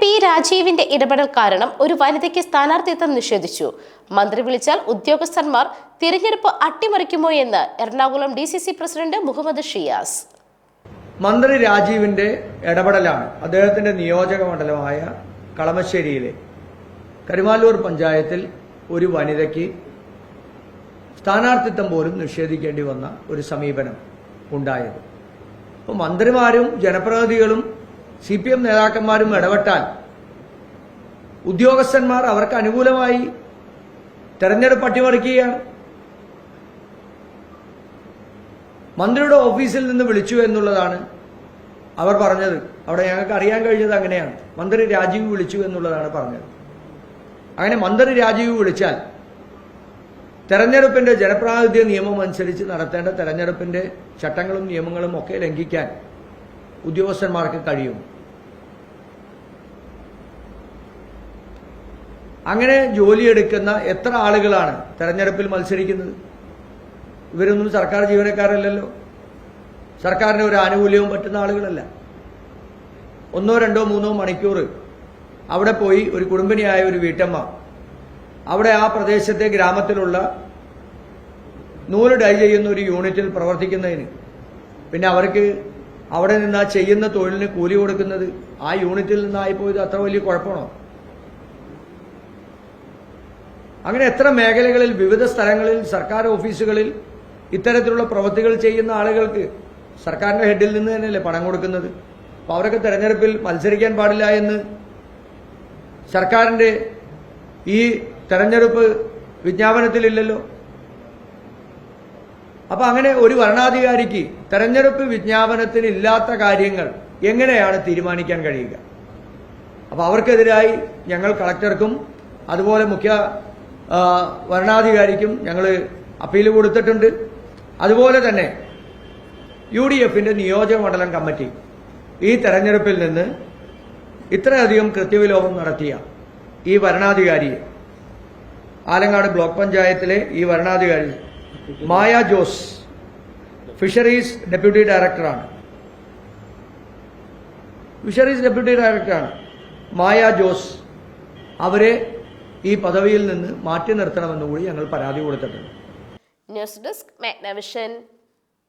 P രാജീവിന്റെ ഇടപെടൽ കാരണം ഒരു വനിതയ്ക്ക് സ്ഥാനാർത്ഥിത്വം നിഷേധിച്ചു. മന്ത്രി വിളിച്ചാൽ ഉദ്യോഗസ്ഥന്മാർ തിരഞ്ഞെടുപ്പ് അട്ടിമറിക്കുമോ എന്ന് എറണാകുളം ഡി പ്രസിഡന്റ് മുഹമ്മദ് ഷിയാസ്. മന്ത്രി രാജീവിന്റെ ഇടപെടലാണ് അദ്ദേഹത്തിന്റെ നിയോജക മണ്ഡലമായ കളമശ്ശേരിയിലെ കരുമാലൂർ പഞ്ചായത്തിൽ ഒരു വനിതയ്ക്ക് സ്ഥാനാർത്ഥിത്വം പോലും നിഷേധിക്കേണ്ടി വന്ന ഒരു സമീപനം ഉണ്ടായത്. അപ്പോൾ മന്ത്രിമാരും ജനപ്രതിനിധികളും സി പി എം നേതാക്കന്മാരും ഇടപെട്ടാൽ ഉദ്യോഗസ്ഥന്മാർ അവർക്ക് അനുകൂലമായി തെരഞ്ഞെടുപ്പ് അട്ടിമറിക്കുകയാണ്. മന്ത്രിയുടെ ഓഫീസിൽ നിന്ന് വിളിച്ചു എന്നുള്ളതാണ് അവർ പറഞ്ഞത്. അവിടെ ഞങ്ങൾക്ക് അറിയാൻ കഴിഞ്ഞത് അങ്ങനെയാണ്. മന്ത്രി രാജീവ് വിളിച്ചു എന്നുള്ളതാണ് പറഞ്ഞത്. അങ്ങനെ മന്ത്രി രാജീവ് വിളിച്ചാൽ തെരഞ്ഞെടുപ്പിന്റെ ജനപ്രാതിനിധ്യ നിയമം അനുസരിച്ച് നടത്തേണ്ട തെരഞ്ഞെടുപ്പിന്റെ ചട്ടങ്ങളും നിയമങ്ങളും ഒക്കെ ലംഘിക്കാൻ ഉദ്യോഗസ്ഥന്മാർക്ക് കഴിയും. അങ്ങനെ ജോലിയെടുക്കുന്ന എത്ര ആളുകളാണ് തെരഞ്ഞെടുപ്പിൽ മത്സരിക്കുന്നത്? ഇവരൊന്നും സർക്കാർ ജീവനക്കാരല്ലല്ലോ. സർക്കാരിന് ഒരു ആനുകൂല്യവും പറ്റുന്ന ആളുകളല്ല. ഒന്നോ രണ്ടോ മൂന്നോ മണിക്കൂർ അവിടെ പോയി ഒരു കുടുംബിനിയായ ഒരു വീട്ടമ്മ അവിടെ ആ പ്രദേശത്തെ ഗ്രാമത്തിലുള്ള നൂൽ ഡൈ ചെയ്യുന്ന ഒരു യൂണിറ്റിൽ പ്രവർത്തിക്കുന്നതിന്. പിന്നെ അവർക്ക് അവിടെ നിന്ന് ആ ചെയ്യുന്ന തൊഴിലിന് കൂലി കൊടുക്കുന്നത് ആ യൂണിറ്റിൽ നിന്നായി പോയത് അത്ര വലിയ കുഴപ്പമാണോ? അങ്ങനെ എത്ര മേഖലകളിൽ വിവിധ സ്ഥലങ്ങളിൽ സർക്കാർ ഓഫീസുകളിൽ ഇത്തരത്തിലുള്ള പ്രവൃത്തികൾ ചെയ്യുന്ന ആളുകൾക്ക് സർക്കാരിന്റെ ഹെഡിൽ നിന്ന് തന്നെയല്ലേ പണം കൊടുക്കുന്നത്? അപ്പൊ അവരൊക്കെ തെരഞ്ഞെടുപ്പിൽ മത്സരിക്കാൻ പാടില്ല എന്ന് സർക്കാരിന്റെ ഈ തെരഞ്ഞെടുപ്പ് വിജ്ഞാപനത്തിലില്ലല്ലോ? അപ്പൊ അങ്ങനെ ഒരു ഭരണാധികാരിക്ക് തെരഞ്ഞെടുപ്പ് വിജ്ഞാപനത്തിന് ഇല്ലാത്ത കാര്യങ്ങൾ എങ്ങനെയാണ് തീരുമാനിക്കാൻ കഴിയുക? അപ്പൊ അവർക്കെതിരായി ഞങ്ങൾ കളക്ടർക്കും അതുപോലെ മുഖ്യ വരണാധികാരിക്കും ഞങ്ങൾ അപ്പീൽ കൊടുത്തിട്ടുണ്ട്. അതുപോലെ തന്നെ യു ഡി എഫിന്റെ നിയോജക മണ്ഡലം കമ്മിറ്റി ഈ തെരഞ്ഞെടുപ്പിൽ നിന്ന് ഇത്രയധികം കൃത്യവിലോപം നടത്തിയ ഈ വരണാധികാരിയെ ആലങ്ങാട് ബ്ലോക്ക് പഞ്ചായത്തിലെ ഈ വരണാധികാരി മായ ജോസ് ഫിഷറീസ് ഡെപ്യൂട്ടി ഡയറക്ടറാണ് ഫിഷറീസ് ഡെപ്യൂട്ടി ഡയറക്ടറാണ് മായ ജോസ് അവരെ ഈ പദവിയിൽ നിന്ന് മാറ്റി നിർത്തണമെന്നുകൂടി ഞങ്ങൾ പരാതി കൊടുത്തിട്ടുണ്ട്. News desk Magnavision